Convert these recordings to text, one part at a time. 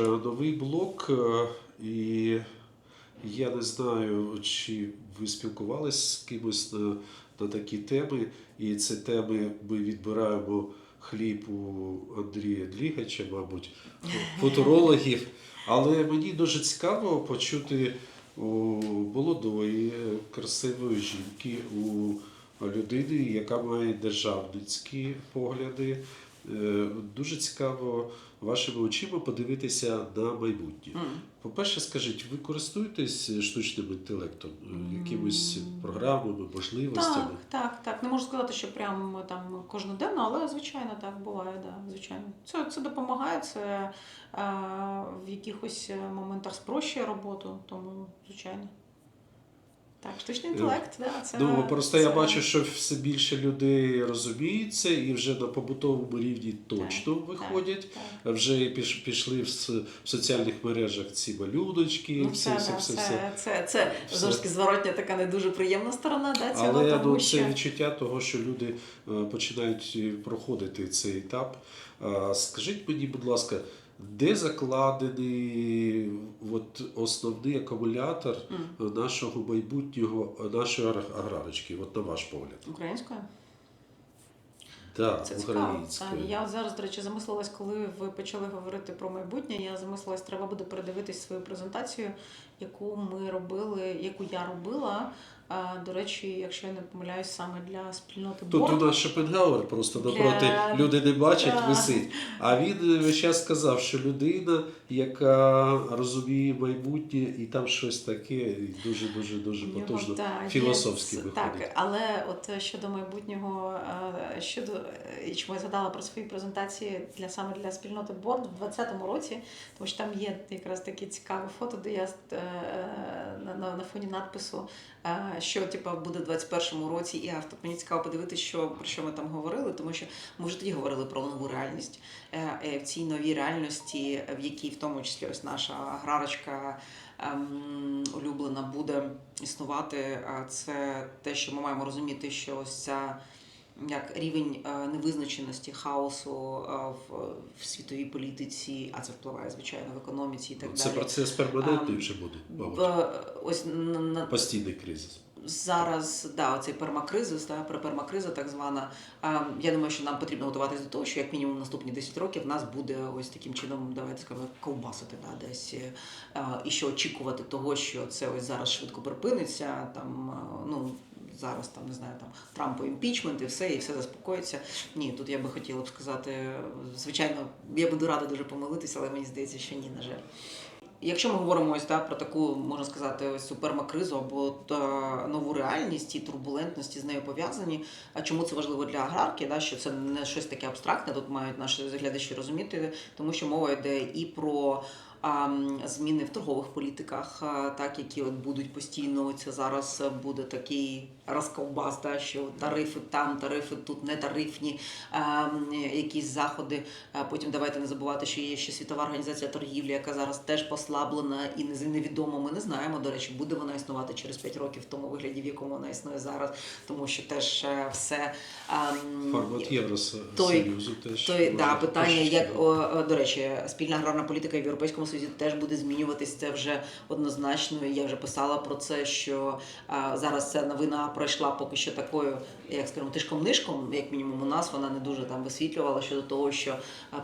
Новий блок, е, і я не знаю, чи ви спілкувалися з кимось на, на такі теми. І ці теми ми відбираємо хліб у Андрія Длігача, мабуть, футурологів. Але мені дуже цікаво почути у молодої, красивої жінки, у людини, яка має державницькі погляди. Е, Дуже цікаво вашими очима подивитися на майбутнє. М. По-перше, скажіть, ви користуєтесь штучним інтелектом, е, якимись програмами, можливостями? Так, так, так. Не можу сказати, що прям там кожноденно, але звичайно так буває, да, звичайно. Це, це допомагає, це е, в якихось е, моментах спрощує роботу, тому звичайно. Так, штучний інтелект, да, це. Ну просто це... я бачу, що все більше людей розуміється і вже на побутовому рівні точно Так, виходять. Так, так. Вже піш- пішли в, соціальних мережах ці малюночки, Ну, все, це, все, да, все, це, все. це, це, Все. знову зворотня така не дуже приємна сторона да, цього, Але тому ну, це відчуття того, що люди е, починають е, проходити цей етап. Скажіть мені, будь ласка, де закладений от, основний акумулятор М. нашого майбутнього, нашої ар- аграрочки, от на ваш погляд? Українською? Так, Це цікаво. Я зараз, до речі, замислилась, коли ви почали говорити про майбутнє. Я замислилась, треба буде передивитись свою презентацію, яку ми робили, яку я робила. А, До речі, якщо я не помиляюсь, саме для спільноти Тут у нас Шопенгауер просто Для- напроти люди не бачать, Да. висить. А він весь час сказав, що людина, яка розуміє майбутнє, і там щось таке, і дуже дуже дуже потужно є філософське виходить. Так, але от е, щодо майбутнього, е, щодо е, і чому я згадала про свої презентації для саме для спільноти Борд в 2020 році, тому що там є якраз таке цікаве фото, де я е, на, на, на фоні надпису, е, що типа буде в 21-му році, і авто. Мені цікаво подивитися, що про що ми там говорили, тому що ми вже тоді говорили про нову реальність. Е, е, В цій новій реальності, в якій в тому числі ось наша аграрочка ем, улюблена буде існувати. Це те, що ми маємо розуміти, що ось ця як рівень е, невизначеності, хаосу е, в, в світовій політиці, а це впливає звичайно в економіці і так Це далі. процес перманентний Ам, вже буде, мабуть. Ось на, на, Постійний кризис. Зараз да, оцей пермакризис, да, пермакриза так звана. Я думаю, що нам потрібно готуватися до того, що як мінімум наступні 10 років нас буде ось таким чином, давайте скажемо, ковбасити да, десь. е, і що очікувати того, що це ось зараз швидко припиниться. Там, а, ну, зараз там не знаю, там Трампу імпічмент і все, і все заспокоїться. Ні, тут я би хотіла б сказати, звичайно, я буду рада дуже помилитися, але мені здається, що ні, на жаль. Якщо ми говоримо ось да, про таку, можна сказати, супермакризу або та, нову реальність і турбулентності з нею пов'язані. А чому це важливо для аграрки? Да, що це не щось таке абстрактне, тут мають наші глядачі розуміти, тому що мова йде і про зміни в торгових політиках, так які от будуть постійно. Це зараз буде такий розковбас, да, що тарифи там, тарифи тут не тарифні, якісь заходи. Потім давайте не забувати, що є ще світова організація торгівлі, яка зараз теж послаблена і невідомо. Ми не знаємо, до речі, буде вона існувати через 5 років в тому вигляді, в якому вона існує зараз, тому що теж е, все. Формат Євросоюзу той- теж. то да, питання, як о, до речі, спільна аграрна політика в Європейському Союзі теж буде змінюватись. Це вже однозначно. Я вже писала про це, що а, зараз ця новина пройшла поки що такою, як скажімо, тишком-нишком, як мінімум у нас вона не дуже там висвітлювала щодо того, що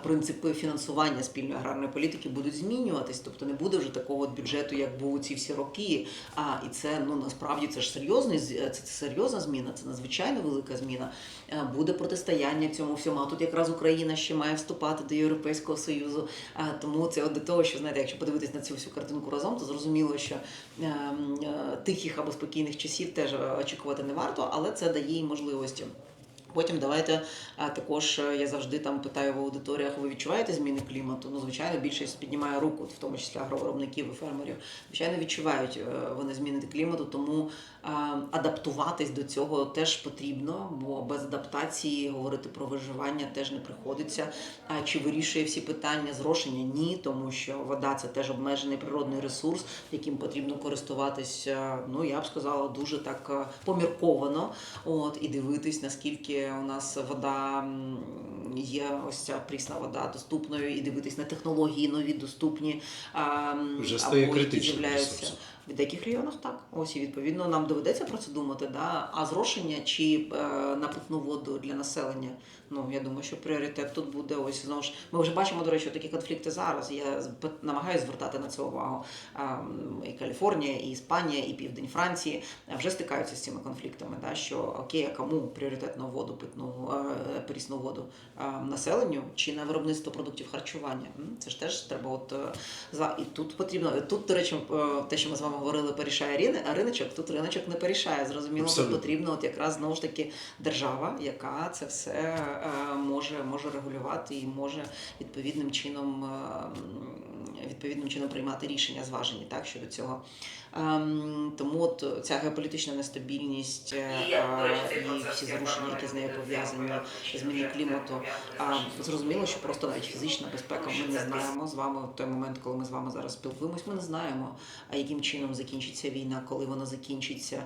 принципи фінансування спільної аграрної політики будуть змінюватись, тобто не буде вже такого бюджету, як був ці всі роки. А і це ну насправді це ж серйозний це, це серйозна зміна, це надзвичайно велика зміна. Буде протистояння цьому всьому. А тут якраз Україна ще має вступати до Європейського Союзу. А, Тому це от до того, що знаєте, якщо подивитись на цю всю картинку разом, то зрозуміло, що е, е, тихих або спокійних часів теж е, очікувати не варто, але це дає їй можливості. Потім давайте також е, я завжди там питаю в аудиторіях, ви відчуваєте зміни клімату? Ну, звичайно, більшість піднімає руку, в тому числі агровиробників і фермерів. Звичайно, відчувають вони зміни клімату, тому адаптуватись до цього теж потрібно, бо без адаптації говорити про виживання теж не приходиться. А чи вирішує всі питання зрошення? Ні, тому що вода це теж обмежений природний ресурс, яким потрібно користуватися. Ну я б сказала, дуже так е, помірковано. От і дивитись, наскільки наскільки у нас вода є ось ця прісна вода доступною, і дивитись на технології нові доступні. Вже стає або які з'являються. В деяких районах так. Ось і відповідно нам доведеться про це думати. Да? А зрошення чи е, на воду для населення. Ну я думаю, що пріоритет тут буде ось знову ж. Ми вже бачимо, до речі, такі конфлікти зараз. Я намагаюся звертати на це увагу. І Каліфорнія, і Іспанія, і Південь Франції вже стикаються з цими конфліктами. Да? Що окей, а кому пріоритетну воду, питну е, прісну воду е, населенню чи на виробництво продуктів харчування? Це ж теж треба от е, за і тут потрібно. Тут, до речі, те, що ми з вами говорили, порішає рини, риночок тут риночок не порішає. Зрозуміло, тут потрібно от якраз знову ж таки держава, яка це все може, може регулювати і може відповідним чином. Е, Відповідним чином приймати рішення зважені так щодо цього. Ем, тому от ця геополітична нестабільність е, е, і всі зрушення, які з нею пов'язані, зміни клімату. Зрозуміло, що просто навіть фізична безпека ми не знаємо з вами в той момент, коли ми з вами зараз спілкуємось. Ми не знаємо, яким чином закінчиться війна, коли вона закінчиться.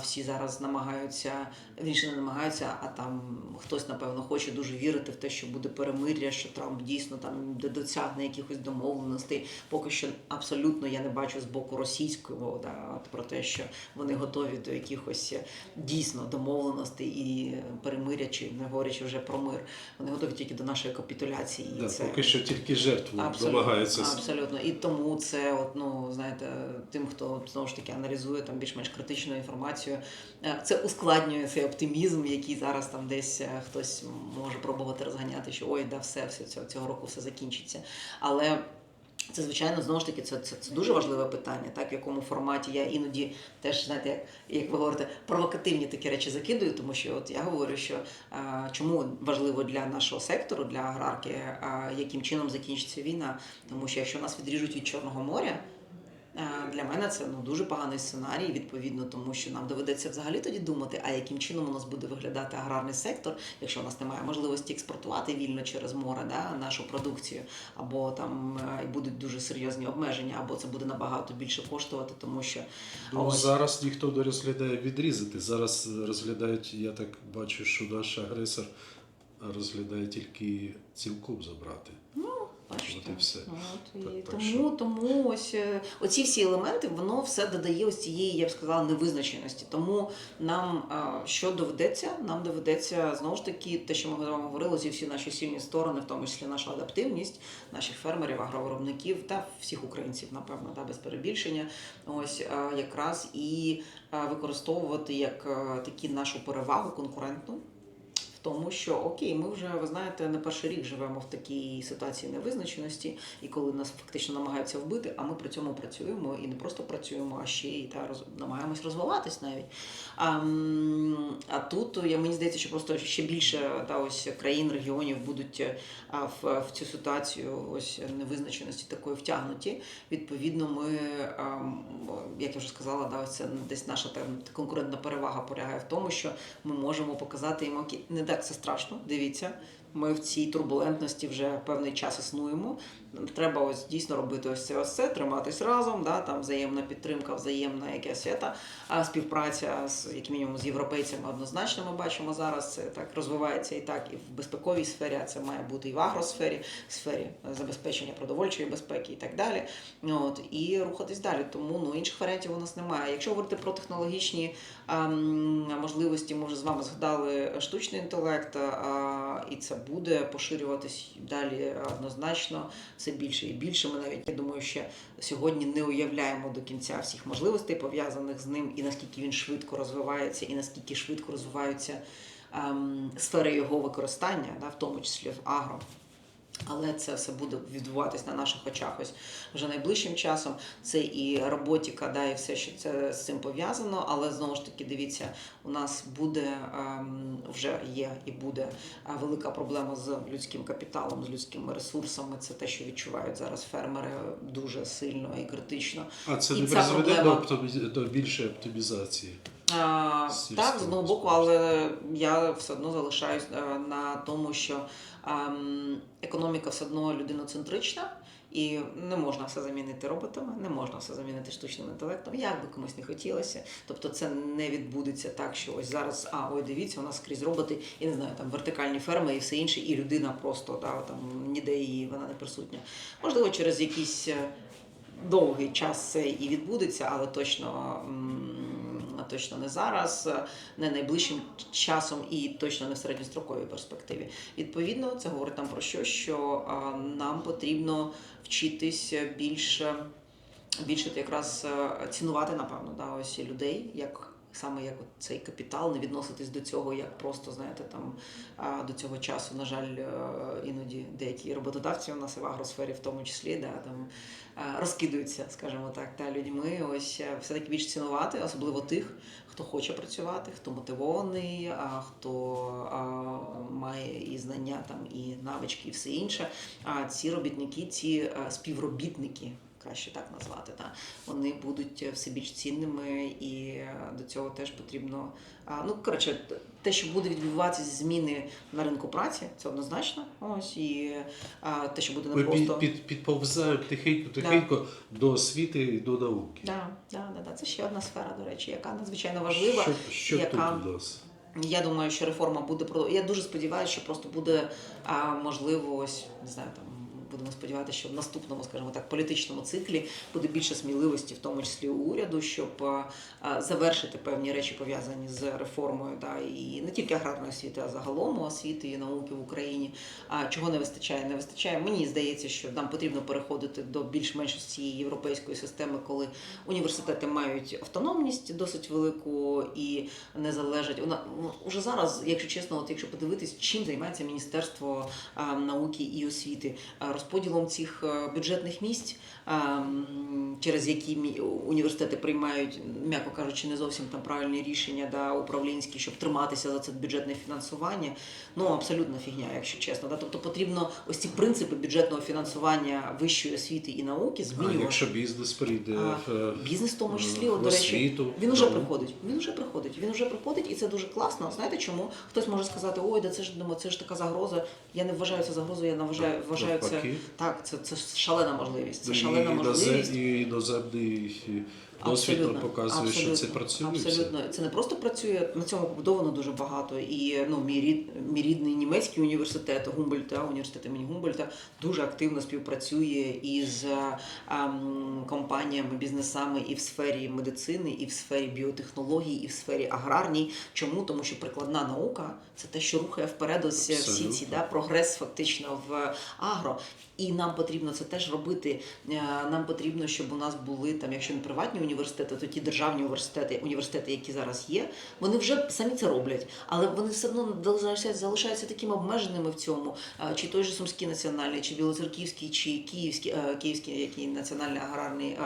Всі зараз намагаються вірніше не намагаються, а там хтось напевно хоче дуже вірити в те, що буде перемир'я, що Трамп дійсно там досягне якихось домовленостей. Поки що абсолютно я не бачу з боку російського да, про те, що вони готові до якихось е, дійсно домовленостей і перемиря, чи не говорячи вже про мир. Вони готові тільки до нашої капітуляції. І Да, це Поки що тільки жертву Абсолютно, абсолютно. І тому це, от, ну, знаєте, тим, хто знову ж таки аналізує там більш-менш критичну інформацію, е, це ускладнює цей оптимізм, який зараз там десь е, хтось може пробувати розганяти, що ой, да, все, все цього року все закінчиться. Але. Це звичайно знову ж таки це, це, це дуже важливе питання, так в якому форматі я іноді теж знаєте, як, як ви говорите, провокативні такі речі закидую, тому що от я говорю, що а, чому важливо для нашого сектору, для аграрки, а, яким чином закінчиться війна, тому що якщо нас відріжуть від Чорного моря. Е, Для мене це ну дуже поганий сценарій, відповідно, тому що нам доведеться взагалі тоді думати, а яким чином у нас буде виглядати аграрний сектор, якщо у нас немає можливості експортувати вільно через море да, нашу продукцію, або там е, будуть дуже серйозні обмеження, або це буде набагато більше коштувати, тому що Ну, ось- зараз ніхто не розглядає відрізати. Зараз розглядають, я так бачу, що наш агресор розглядає тільки цілком забрати. Бачите, От і все. От, і Так- так тому, тому ось е, оці всі елементи, воно все додає ось цієї, я б сказала, невизначеності. Тому нам що доведеться? Нам доведеться знову ж таки, те, що ми з вами говорили, ці всі наші сильні сторони, в тому числі наша адаптивність наших фермерів, агровиробників та всіх українців, напевно, та без перебільшення. Ось якраз і використовувати як такі нашу перевагу конкурентну. Тому, що окей, ми вже ви знаєте, не перший рік живемо в такій ситуації невизначеності, і коли нас фактично намагаються вбити, а ми при цьому працюємо і не просто працюємо, а ще й та роз, намагаємось розвиватись навіть. А, а тут я мені здається, що просто ще більше та ось країн, регіонів будуть в, в цю ситуацію ось невизначеності такої втягнуті. Відповідно, ми, як я вже сказала, да, ось це десь наша конкурентна перевага полягає в тому, що ми можемо показати їм не так все страшно. Дивіться, ми в цій турбулентності вже певний час існуємо. Треба ось дійсно робити ось це, ось це, триматись разом, да, там взаємна підтримка, взаємна якась ета, а співпраця з як мінімум з європейцями однозначно ми бачимо зараз. Це так розвивається і так, і в безпековій сфері, а це має бути і в агросфері, в сфері забезпечення продовольчої безпеки і так далі. От і рухатись далі. Тому ну інших варіантів у нас немає. Якщо говорити про технологічні ем, можливості, ми вже з вами згадали штучний інтелект, а, і це буде поширюватись далі однозначно все більше і більше. Ми навіть я думаю, ще сьогодні не уявляємо до кінця всіх можливостей пов'язаних з ним, і наскільки він швидко розвивається, і наскільки швидко розвиваються ем, сфери його використання, да, в тому числі в агро. Але це все буде відбуватись на наших очах ось вже найближчим часом. Це і роботіка, да, і все, що це з цим пов'язано. Але знову ж таки, дивіться, у нас буде ем, вже є і буде е, велика проблема з людським капіталом, з людськими ресурсами. Це те, що відчувають зараз фермери дуже сильно і критично. А це І не призведе проблема- до більшої оптимізації. А, так, з одного боку, але я все одно залишаюсь е, на тому, що ем, економіка все одно людиноцентрична, І не можна все замінити роботами, не можна все замінити штучним інтелектом, як би комусь не хотілося. Тобто це не відбудеться так, що ось зараз, а ой, дивіться, у нас скрізь роботи, і не знаю, там вертикальні ферми і все інше, і людина просто да, там ніде її вона не присутня. Можливо, через якийсь е, довгий час це і відбудеться, але точно. м, Точно не зараз, е, не найближчим часом і точно не в середньостроковій перспективі. Відповідно, це говорить нам про що? Що нам потрібно вчитись більше, більше якраз е, цінувати, напевно, да, ось людей, як саме як цей капітал, не відноситись до цього, як просто знаєте, там до цього часу, на жаль, е, іноді деякі роботодавці у нас і в агросфері, в тому числі, да, там е, розкидаються, скажімо так, та людьми. Ось е, все таки більш цінувати, особливо тих, хто хоче працювати, хто мотивований, а хто має і знання, там і навички, і все інше. А ці робітники, ці співробітники. Краще так назвати, та вони будуть е, все більш цінними, і е, до цього теж потрібно. Ну коротше, те, що буде відбуватися зміни на ринку праці, це однозначно. Ось і те, що буде не просто під, під, підповзаємо тихенько, тихенько до освіти і до науки. да, да, да, да. Це ще одна сфера, до речі, яка надзвичайно важлива. Що, що яка- тут у нас? Я думаю, що реформа буде. Я дуже сподіваюся, що просто буде а, можливо, ось не знаю, там будемо сподіватися, що в наступному, скажімо так, політичному циклі буде більше сміливості, в тому числі у уряду, щоб а, а, завершити певні речі пов'язані з реформою, да, і не тільки аграрної освіти, а загалом освіти і науки в Україні. А чого не вистачає? Не вистачає. Мені здається, що нам потрібно переходити до більш-менш цієї європейської системи, коли університети мають автономність досить велику і не залежать. Вона уже зараз, якщо чесно, от якщо подивитись, чим займається Міністерство науки і освіти, А, розподілом цих е, бюджетних місць, через які університети приймають, м'яко кажучи, не зовсім там правильні рішення, да, управлінські, щоб триматися за це бюджетне фінансування. Ну абсолютно фігня, якщо чесно. Да? Тобто потрібно ось ці принципи бюджетного фінансування вищої освіти і науки А якщо бізнес прийде А, в, е, Бізнес в тому числі, в от, до речі, освіту, він уже приходить. Він вже приходить. Він вже приходить, і це дуже класно. Знаєте чому? Хтось може сказати, ой, да це ж думаю, це ж така загроза. Я не вважаю це загрозою, я не вважаю, вважаю це. Так. Це це шалена можливість. Це шалена і можливість. І іноземний досвід нам показує, що це працює. Абсолютно. Це не просто працює, на цьому побудовано дуже багато. І ну, мій, рід, мій рідний німецький університет Гумбольта, університет імені Гумбольта, дуже активно співпрацює із ем, компаніями, бізнесами і в сфері медицини, і в сфері біотехнологій, і в сфері аграрній. Чому? Тому що прикладна наука це те, що рухає вперед ось всі ці Абсолютно. да, прогрес фактично в агро. І нам потрібно це теж робити. Е, Нам потрібно, щоб у нас були там, якщо не приватні університети, то ті державні університети, університети, які зараз є, вони вже самі це роблять, але вони все одно залишаються, такими обмеженими в цьому. Чи той же Сумський національний, чи Білоцерківський, чи Київський, е, Київський, який національний аграрний,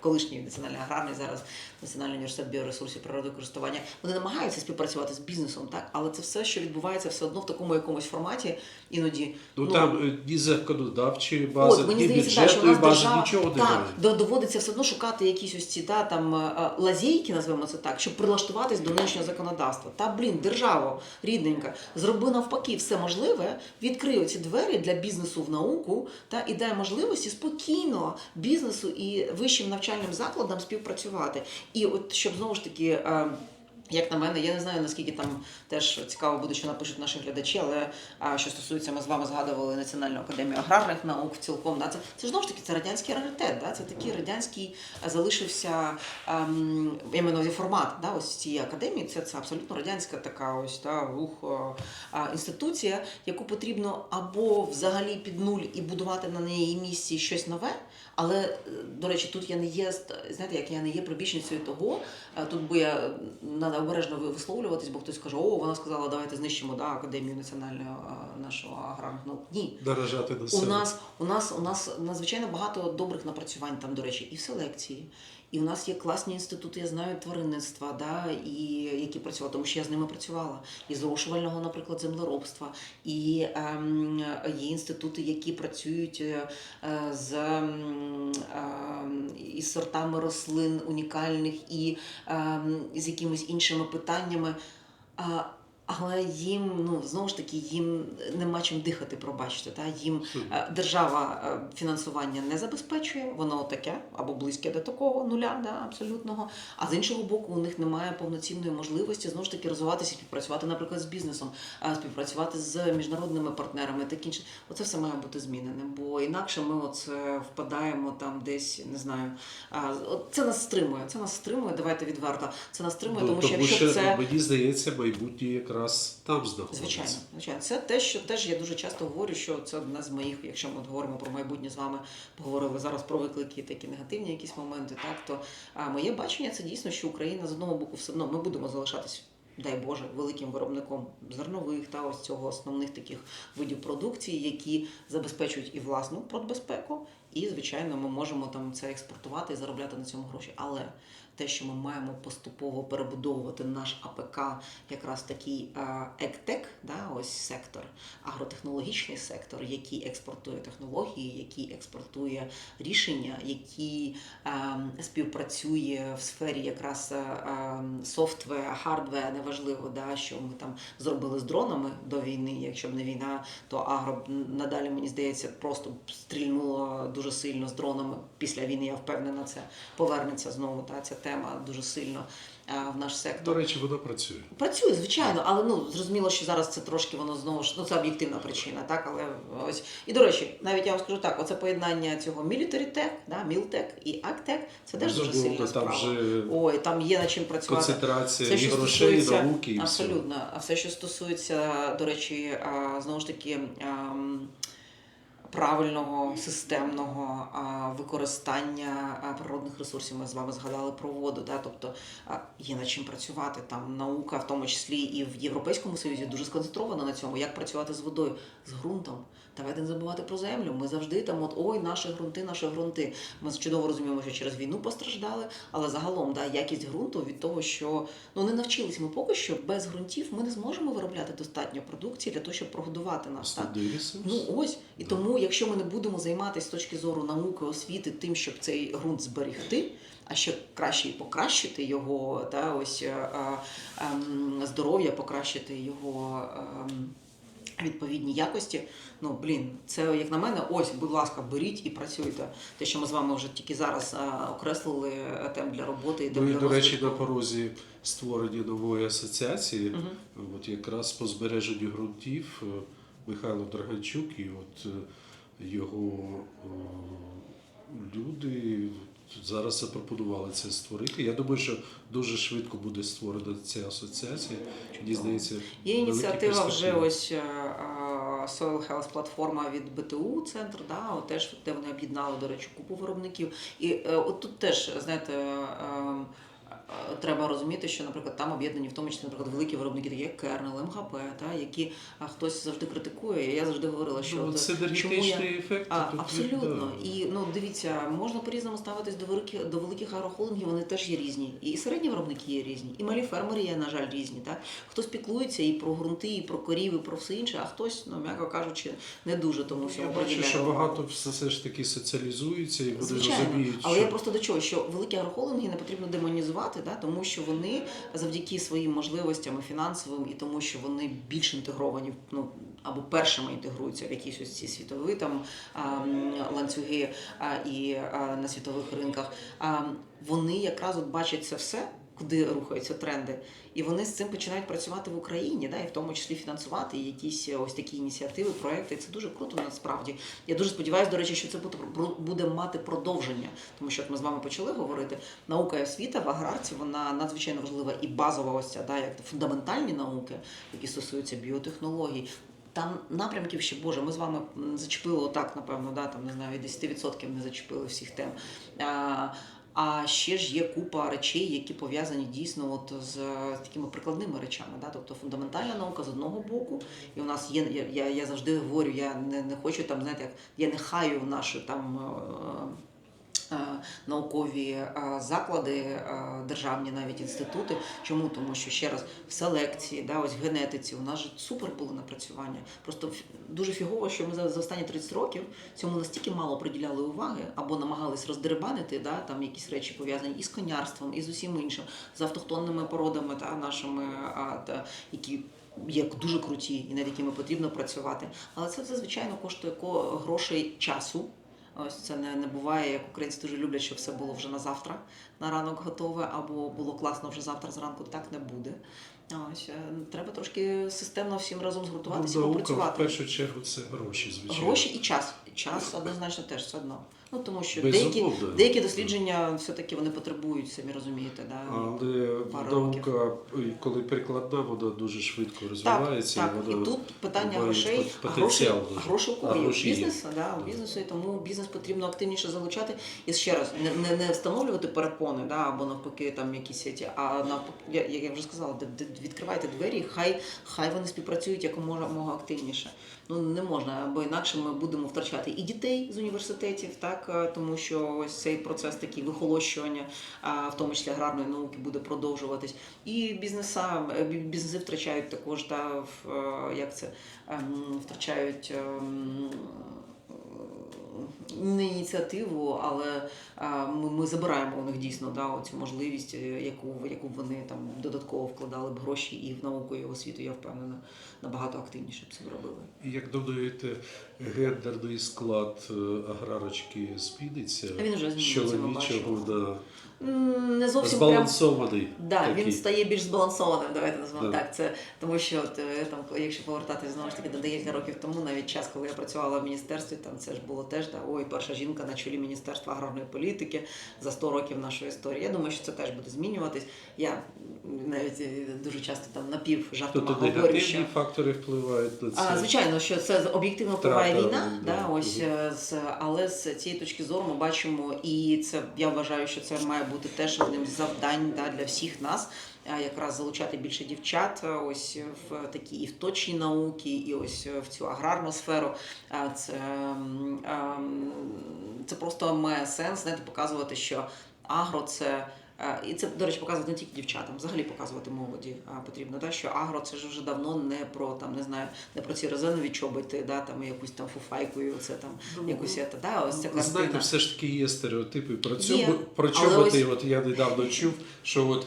колишній національний аграрний зараз Національний університет біоресурсів природокористування. Вони намагаються співпрацювати з бізнесом, так але це все, що відбувається, все одно в такому якомусь форматі, іноді Ну, там е, ні законодавчої От, мені ні здається, так, що у нас бази, держава нічого так, немає. доводиться все одно шукати якісь ось ці та, там, лазійки, називаємо це так, щоб прилаштуватись до нинішнього законодавства. Та блін, держава рідненька, зроби навпаки все можливе, відкрий оці двері для бізнесу в науку та і дай можливості спокійно бізнесу і вищим навчальним закладам співпрацювати. І от щоб знову ж таки. Е, як на мене, я не знаю наскільки там теж цікаво буде, що напишуть наші глядачі, але а, що стосується, ми з вами згадували Національну академію аграрних наук цілком. Да, це, це ж ж таки це радянський раритет, да, це такий радянський залишився ем, я маю на увазі формат да, ось цієї академії. Це, це абсолютно радянська така ось да, ух, о, а, інституція, яку потрібно або взагалі під нуль і будувати на неї місці щось нове. Але е, до речі, тут я не є знаєте, як я не є прибічницею того. е, Тут би я треба обережно висловлюватись, бо хтось каже, о, вона сказала, давайте знищимо да, академію національного е, нашого аграрного. Ні, дорожати до себе. у нас у нас у нас надзвичайно багато добрих напрацювань там, до речі, і в селекції. І у нас є класні інститути, я знаю, тваринництва, да, і які працювали, тому що я з ними працювала. І зрошувального, наприклад, землеробства. І ем, є інститути, які працюють е, з, ем, із сортами рослин унікальних і ем, з якимись іншими питаннями. Але їм ну знову ж таки їм нема чим дихати, пробачте. Та їм е, держава е, фінансування не забезпечує, воно таке або близьке до такого нуля, да, абсолютного. А з іншого боку, у них немає повноцінної можливості знову ж таки розвиватися, співпрацювати, наприклад, з бізнесом, а співпрацювати з міжнародними партнерами. Таке інше. Оце все має бути зміненим, бо інакше ми оце впадаємо там десь, не знаю. Це нас стримує. Це нас стримує. Давайте відверто. Це нас стримує, Ну, тому що якщо це мені здається, майбутнє якраз там знаходиться. Звичайно, звичайно, це те, що теж я дуже часто говорю, що це одна з моїх, якщо ми говоримо про майбутнє з вами, поговорили зараз про виклики, такі негативні якісь моменти. Так то а моє бачення це дійсно, що Україна з одного боку все одно ми будемо залишатись. Дай Боже, великим виробником зернових та ось цього основних таких видів продукції, які забезпечують і власну продбезпеку, і звичайно, ми можемо там це експортувати і заробляти на цьому гроші. Але те, що ми маємо поступово перебудовувати наш АПК, якраз такий е, ектек, ось сектор, агротехнологічний сектор, який експортує технології, який експортує рішення, який е, співпрацює в сфері якраз е, е, хардвер, неважливо, да, що ми там зробили з дронами до війни. Якщо б не війна, то агро надалі мені здається просто стрільнуло дуже сильно з дронами. Після війни я впевнена, це повернеться знову. Та ця тема дуже сильно в наш сектор. До речі, вона працює. Працює, звичайно, але ну зрозуміло, що зараз це трошки воно знову ж ну це об'єктивна причина, так але ось і до речі, навіть я вам скажу так: оце поєднання цього tech, да, miltech і agtech, це теж дуже сильна там справа. вже Ой, там є над чим працювати. концентрація Все, і грошей, і науки, і Абсолютно. А все, що стосується, до речі, знову ж таки. Правильного системного використання природних ресурсів ми з вами згадали про воду. Да? Тобто є над чим працювати. Там наука, в тому числі і в Європейському Союзі, дуже сконцентрована на цьому, як працювати з водою, з ґрунтом. Давайте не забувати про землю. Ми завжди там, от ой, наші ґрунти, наші ґрунти. Ми чудово розуміємо, що через війну постраждали, але загалом да, якість ґрунту від того, що ну не навчились ми поки що без ґрунтів, ми не зможемо виробляти достатньо продукції для того, щоб прогодувати нас. Так? Ну ось і Да. тому, якщо ми не будемо займатися з точки зору науки, освіти, тим, щоб цей ґрунт зберегти, а ще краще і покращити його, та ось е, е, ем, здоров'я, покращити його. ем, Відповідні якості, ну блін, це як на мене, ось, будь ласка, беріть і працюйте. Те, що ми з вами вже тільки зараз е, окреслили тем для роботи і тем Ну і для до речі, на порозі створення нової асоціації, Мгм. от якраз по збереженню ґрунтів Михайло Драганчук і от його е, люди зараз запропонували це створити. Я думаю, що дуже швидко буде створена ця асоціація. Мені здається, Є ініціатива вже ось е, е, Soil Health платформа від БТУ центр, да, от теж де вони об'єднали, до речі, купу виробників. І от тут теж, знаєте, треба розуміти, що, наприклад, там об'єднані в тому числі, наприклад, великі виробники, такі як Kernel, МГП, та, які а, хтось завжди критикує. Я завжди говорила, що Ну, от, це я... енергетичний ефект. А, тут, абсолютно. да. І ну дивіться, можна по-різному ставитись до великих до великих агрохолдингів, вони теж є різні. І середні виробники є різні, і малі фермери є, на жаль, різні. Так? Хтось піклується і про ґрунти, і про корів, і про все інше, а хтось, ну м'яко кажучи, не дуже тому Я всьому бачу, що багато все, ж таки соціалізуються і вони розуміють, але що я просто до чого, що великі агрохолдинги не потрібно демонізувати, да, тому що вони завдяки своїм можливостям і фінансовим, і тому, що вони більш інтегровані, ну або першими інтегруються в якісь ось ці світові там ланцюги і на світових ринках. Вони якраз от бачать це все. Куди рухаються тренди, і вони з цим починають працювати в Україні, да, і в тому числі фінансувати якісь ось такі ініціативи, проекти. Це дуже круто насправді. Я дуже сподіваюся, до речі, що це буде, буде мати продовження, тому що от ми з вами почали говорити. Наука і освіта в аграрці вона надзвичайно важлива і базова ось ця, да, як фундаментальні науки, які стосуються біотехнологій. Там напрямків ще Боже, ми з вами зачепили отак, напевно, да, там не знаю, 10% не зачепили всіх тем. А, ще ж є купа речей, які пов'язані дійсно от з, з такими прикладними речами. Да? Тобто фундаментальна наука з одного боку, і у нас є, я, я, завжди говорю, я не, не хочу там, знаєте, як я не хаю наші там. Наукові заклади, державні навіть інститути. Чому? Тому що ще раз в селекції, да, ось в генетиці у нас же супер були напрацювання. Просто дуже фігово, що ми за, останні 30 років цьому настільки мало приділяли уваги або намагались роздерибанити да, там якісь речі пов'язані і з конярством, і з усім іншим, з автохтонними породами та нашими, а, та, які є дуже круті і над якими потрібно працювати. Але це звичайно, коштує ко- грошей часу. Ось це не, не буває, як українці дуже люблять, щоб все було вже на завтра, на ранок готове, або було класно вже завтра зранку. Так не буде. Ось е, треба трошки системно всім разом згуртуватися і Ну, наука в першу чергу це гроші, звичайно. Гроші і час. Час однозначно теж все одно. Ну тому що деякі, деякі дослідження все-таки вони потребують, самі розумієте, да? Але наука, коли прикладна, вона дуже швидко розвивається. Так, так. вона І тут питання грошей, а гроші, потенціал а гроші є? Гроші бізнесу, да, у бізнесу, і тому бізнес потрібно активніше залучати. І ще раз, не, не, не встановлювати перепони, да, або навпаки там якісь а навпаки, я, як я вже сказала, д- д- відкривайте двері, хай, хай вони співпрацюють якомога активніше. Ну не можна, бо інакше ми будемо втрачати і дітей з університетів, так е, тому що ось цей процес такий вихолощування, в тому числі аграрної науки, буде продовжуватись. І бізнеса е, бізнеси втрачають також та е, як це ем, втрачають. Не ініціативу, але ми, ми забираємо у них дійсно да, цю можливість, е, яку, яку вони там додатково вкладали б гроші і в науку, і в освіту, я впевнена, набагато активніше б це зробили. Як думаєте, гендерний склад е, аграрочки зміниться? А він вже Чоловічого М, Не зовсім прям збалансований. Да, такий. він стає більш збалансованим, давайте назвемо Да. так. Це тому, що от, е, там, якщо повертатись знову ж таки до декілька років тому, навіть час, коли я працювала в міністерстві, там це ж було теж да, ой, перша жінка на чолі міністерства аграрної політики за 100 років нашої історії. Я думаю, що це теж буде змінюватись. Я навіть е, дуже часто там напів жартома Тобто говорю, що фактори впливають на це. а, звичайно, що це об'єктивно впливає війна, да. да, ось е, з але з цієї точки зору ми бачимо, і це я вважаю, що це має бути теж одним з завдань да, для всіх нас. Якраз залучати більше дівчат, е, ось в такі і в точні науки, і ось в цю аграрну сферу. Це, ем, це просто має сенс знаєте, показувати, що агро це. Е, І це, до речі, показувати не тільки дівчатам, взагалі показувати молоді потрібно. Да? Що агро це ж вже давно не про там, не знаю, не про ці резинові чоботи, да, там якусь там фуфайкою, оце там Ну, якусь це, да, ось ця картина. Знаєте, все ж таки є стереотипи про Є. цьому. Про чоботи. ось- От я недавно чув, що от е,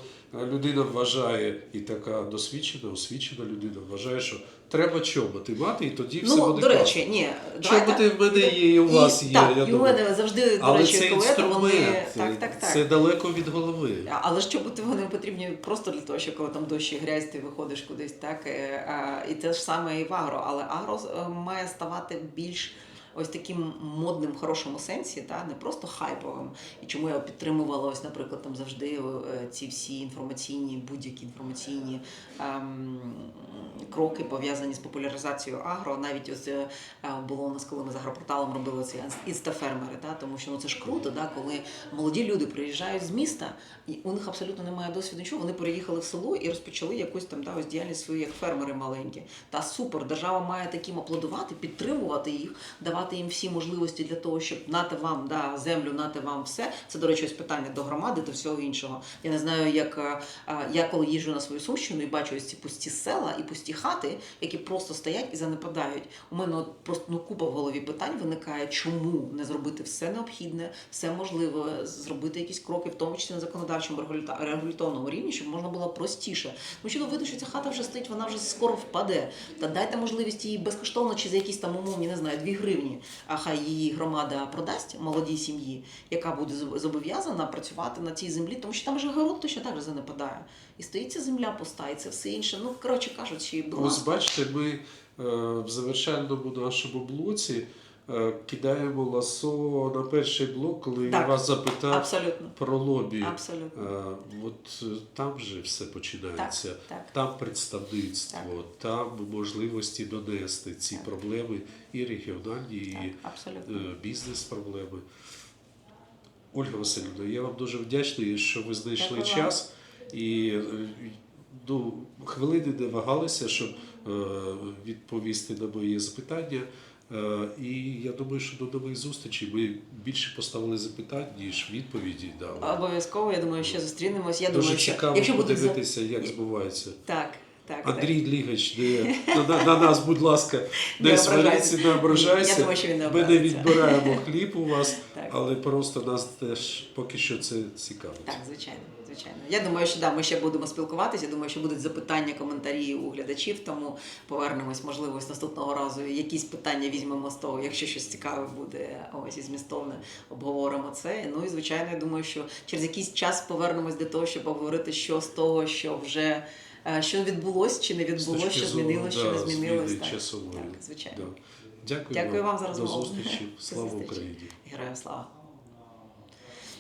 людина вважає, і така досвідчена, освічена людина вважає, що треба чоботи мати, і тоді все Ну, буде до класно. речі, ні, Чоботи в мене є, і у вас є, Так, я і у думаю. мене завжди, до Але речі, це колеги, вони так, так, так. це далеко від голови. Але ж чоботи вони потрібні просто для того, що коли там дощ і грязь, ти виходиш кудись, так е, і те ж саме і в агро. Але агро е, має ставати більш ось таким модним хорошому сенсі, та не просто хайповим. І чому я підтримувала ось, наприклад, там завжди е, ці всі інформаційні, будь-які інформаційні ем, кроки пов'язані з популяризацією агро. Навіть ось е, було у нас, коли ми з агропорталом робили ці інстафермери, та тому що ну це ж круто, да, коли молоді люди приїжджають з міста, і у них абсолютно немає досвіду нічого. Вони переїхали в село і розпочали якусь там да, ось діяльність свою як фермери маленькі. Та супер, держава має таким аплодувати, підтримувати їх, давати їм всі можливості для того, щоб нати вам да, землю, нати вам все. Це, до речі, ось питання до громади, до всього іншого. Я не знаю, як е, е, я коли їжджу на свою сумщину і бачу ось ці пусті села і пусті хати, які просто стоять і занепадають. У мене от просто ну купа в голові питань виникає, чому не зробити все необхідне, все можливе, зробити якісь кроки, в тому числі на законодавчому регуляторному рівні, щоб можна було простіше. Тому що ну, видно, що ця хата вже стоїть, вона вже скоро впаде. Та дайте можливість її безкоштовно чи за якісь там умовні, не знаю, 2 гривні. А хай її громада продасть молодій сім'ї, яка буде зобов'язана працювати на цій землі, тому що там вже город точно так же занепадає. І стоїть ця земля пуста, і це все інше. Ну коротше кажучи, будь Ось бачите, ми е, в завершальному нашому блоці кидаємо ласо на перший блок, коли я вас запитав абсолютно. про лобі. Абсолютно. Е, От е, там же все починається. Так, так. Там представництво, там можливості донести ці Так. проблеми і регіональні, і Так, абсолютно. е, бізнес-проблеми. Ольга Васильівна, я вам дуже вдячний, що ви знайшли вам. час і е, ну, хвилини не вагалися, щоб е, відповісти на мої запитання. Е, І я думаю, що до нових зустрічей ми більше поставили запитань, ніж відповіді дали. Обов'язково, я думаю, ще зустрінемось. Я Дуже думаю, що цікаво якщо буде подивитися, як збувається. так, Так, Андрій Лігач, не, на, на, на нас, будь ласка, не, сваріться, не ображайся. Я думаю, що він не Ми не відбираємо хліб у вас, Так. але просто нас теж поки що це цікавить. Так, звичайно, звичайно. Я думаю, що да, ми ще будемо спілкуватися. Я думаю, що будуть запитання, коментарі у глядачів. Тому повернемось, можливо, ось наступного разу. Якісь питання візьмемо з того, якщо щось цікаве буде ось і змістовне, обговоримо це. Ну і звичайно, я думаю, що через якийсь час повернемось до того, щоб обговорити, що з того, що вже е, що відбулось чи не З відбулось, що зору, змінилось, що не да, змінилось. Так, часової. так, звичайно. Да. Дякую, Дякую вам за До розмову. зустрічі. Слава. Україні! Героям слава!